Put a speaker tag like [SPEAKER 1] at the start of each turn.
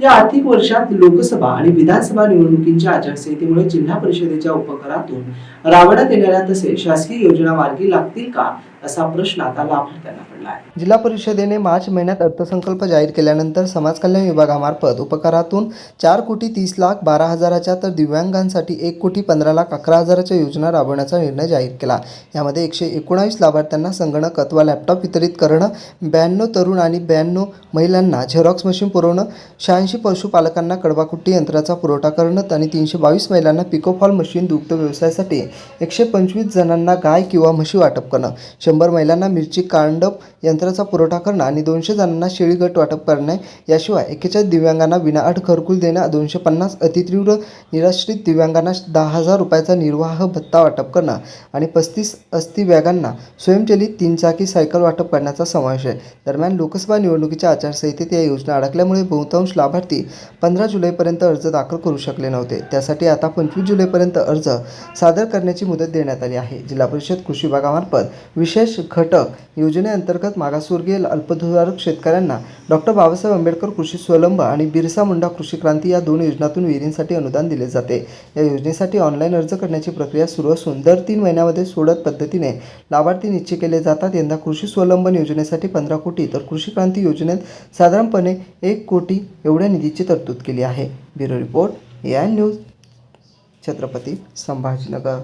[SPEAKER 1] या आर्थिक वर्षात लोकसभा आणि विधानसभा निवडणुकींच्या आचारसंहितेमुळे जिल्हा परिषदेच्या उपकरातून राबवण्यात येणाऱ्या तसेच शासकीय योजना मार्गी लागतील का? असा प्रश्न आता लाभार्थ्यांना पडला आहे. जिल्हा परिषदेने मार्च महिन्यात अर्थसंकल्प जाहीर केल्यानंतर समाज कल्याण विभागामार्फत उपकारातून चार कोटी तीस लाख बारा हजाराच्या तर दिव्यांगांसाठी एक कोटी पंधरा लाख अकरा हजाराच्या योजना राबवण्याचा निर्णय जाहीर केला. यामध्ये एकशे एकोणावीस लाभार्थ्यांना संगणक अथवा लॅपटॉप वितरित करणं ब्याण्णव तरुण आणि ब्याण्णव महिलांना झेरॉक्स मशीन पुरवणं शहाऐंशी पशुपालकांना कडवाकुट्टी यंत्राचा पुरवठा करणं आणि तीनशे बावीस महिलांना पिकोफॉल मशीन दुग्ध व्यवसायासाठी एकशे पंचवीस जणांना गाय किंवा म्हशी वाटप करणं. शंभर महिलांना मिरची कांडप यंत्राचा पुरवठा करणं आणि दोनशे जणांना शेळी गट वाटप करणे याशिवाय एकेचाळीस दिव्यांगांना विनाअट घरकुल देणं दोनशे पन्नास अतितीव्र निराश्रित दिव्यांगांना दहा हजार रुपयाचा निर्वाह भत्ता वाटप करणं आणि पस्तीस अस्थिव्यागांना स्वयंचलित तीनचाकी सायकल वाटप करण्याचा समावेश आहे. दरम्यान लोकसभा निवडणुकीच्या आचारसंहितेत या योजना अडकल्यामुळे बहुतांश लाभार्थी पंधरा जुलैपर्यंत अर्ज दाखल करू शकले नव्हते. त्यासाठी आता पंचवीस जुलैपर्यंत अर्ज सादर करण्याची मुदत देण्यात आली आहे. जिल्हा परिषद कृषी विभागामार्फत विशेष घटक योजनेअंतर्गत मागासवर्गीय अल्पभूधारक शेतकऱ्यांना डॉक्टर बाबासाहेब आंबेडकर कृषी स्वलंब आणि बिरसा मुंडा कृषी क्रांती या दोन योजनातून विहिरींसाठी अनुदान दिले जाते. या योजनेसाठी ऑनलाईन अर्ज करण्याची प्रक्रिया सुरू असून दर तीन महिन्यामध्ये सोडत पद्धतीने लाभार्थी निश्चित केले जातात. यंदा कृषी स्वलंबन योजनेसाठी पंधरा कोटी तर कृषी क्रांती योजनेत साधारणपणे एक कोटी एवढ्या निधीची तरतूद केली आहे. Bureau report A I news Chhatrapati Sambhajinagar.